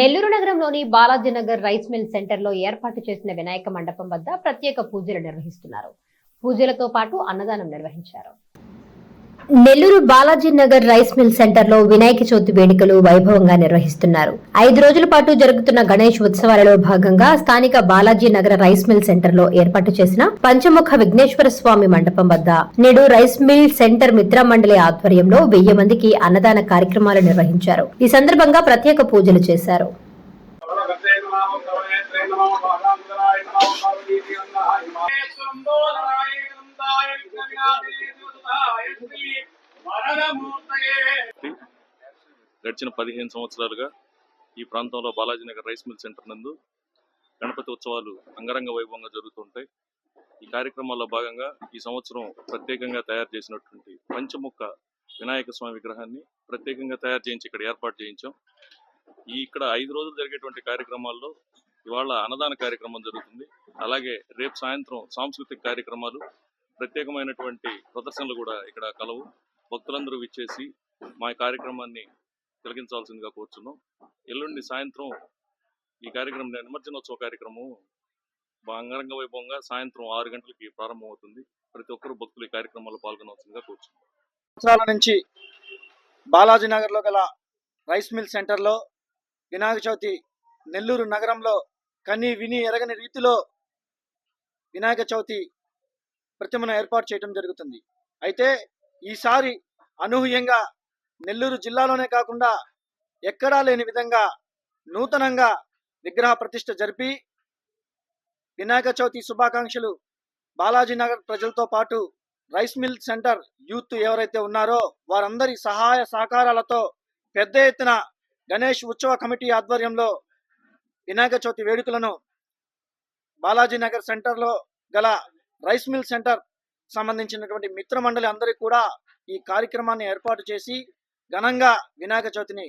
నెల్లూరు నగరంలోని Balaji Nagar rice mill సెంటర్లో ఏర్పాటు చేసిన వినాయక మండపం వద్ద ప్రత్యేక పూజలు నిర్వహిస్తున్నారు. పూజలతో పాటు అన్నదానం నిర్వహించారు. నెల్లూరు బాలాజీ నగర్ రైస్ మిల్ సెంటర్లో వినాయక చవితి వేడుకలు వైభవంగా నిర్వహిస్తున్నారు. ఐదు రోజుల పాటు జరుగుతున్న గణేష్ ఉత్సవాలలో భాగంగా స్థానిక బాలాజీ నగర్ రైస్ మిల్ సెంటర్లో ఏర్పాటు చేసిన పంచముఖ విఘ్నేశ్వర స్వామి మండపం వద్ద నేడు రైస్ మిల్ సెంటర్ మిత్ర మండలి ఆధ్వర్యంలో వెయ్యి మందికి అన్నదాన కార్యక్రమాలు నిర్వహించారు. ఈ సందర్భంగా ప్రత్యేక పూజలు చేశారు. గడిచిన పదిహేను సంవత్సరాలుగా ఈ ప్రాంతంలో బాలాజీనగర్ రైస్ మిల్ సెంటర్ నందు గణపతి ఉత్సవాలు అంగరంగ వైభవంగా జరుగుతుంటాయి. ఈ కార్యక్రమాల్లో భాగంగా ఈ సంవత్సరం ప్రత్యేకంగా తయారు చేసినటువంటి పంచముఖ వినాయక స్వామి విగ్రహాన్ని ప్రత్యేకంగా తయారు చేయించి ఇక్కడ ఏర్పాటు చేయించాం. ఈ ఇక్కడ ఐదు రోజులు జరిగేటువంటి కార్యక్రమాల్లో ఇవాళ అన్నదాన కార్యక్రమం జరుగుతుంది. అలాగే రేపు సాయంత్రం సాంస్కృతిక కార్యక్రమాలు ప్రత్యేకమైనటువంటి ప్రదర్శనలు కూడా ఇక్కడ కలవు. భక్తులందరూ విచ్చేసి మా కార్యక్రమాన్ని తిలకించాల్సిందిగా కోరుచున్నాం. ఎల్లుండి సాయంత్రం ఈ కార్యక్రమం నిమజ్జనోత్సవ కార్యక్రమం బా- అంగరంగ వైభవంగా సాయంత్రం ఆరు గంటలకి ప్రారంభమవుతుంది. ప్రతి ఒక్కరూ భక్తులు ఈ కార్యక్రమంలో పాల్గొనవలసిందిగా కోరుచున్నాం. సంవత్సరాల నుంచి బాలాజీ నగర్లో గల రైస్ మిల్ సెంటర్లో వినాయక చవితి నెల్లూరు నగరంలో కని విని ఎరగని రీతిలో వినాయక చవితి ప్రతిమను ఏర్పాటు చేయడం జరుగుతుంది. అయితే ఈసారి అనూహ్యంగా నెల్లూరు జిల్లాలోనే కాకుండా ఎక్కడా లేని విధంగా నూతనంగా విగ్రహ ప్రతిష్ట జరిపి వినాయక చవితి శుభాకాంక్షలు బాలాజీనగర్ ప్రజలతో పాటు రైస్ మిల్ సెంటర్ యూత్ ఎవరైతే ఉన్నారో వారందరి సహాయ సహకారాలతో పెద్ద ఎత్తున గణేష్ ఉత్సవ కమిటీ ఆధ్వర్యంలో వినాయక చవితి వేడుకలను బాలాజీనగర్ సెంటర్లో గల రైస్ మిల్ సెంటర్ సంబంధించినటువంటి మిత్ర మండలి అందరికీ కూడా ఈ కార్యక్రమాన్ని ఏర్పాటు చేసి ఘనంగా వినాయక చవితిని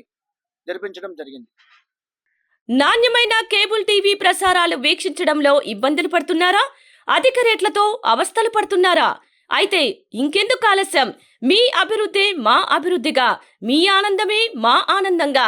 జరిపించడం జరిగింది. నాణ్యమైన కేబుల్ టీవీ ప్రసారాలు వీక్షించడంలో ఇబ్బందులు పడుతున్నారా? అధిక రేట్లతో అవస్థలు పడుతున్నారా? అయితే ఇంకెందుకు ఆలస్యం? మీ అభివృద్ధి మా అభివృద్ధిగా. మీ ఆనందమే మా ఆనందంగా.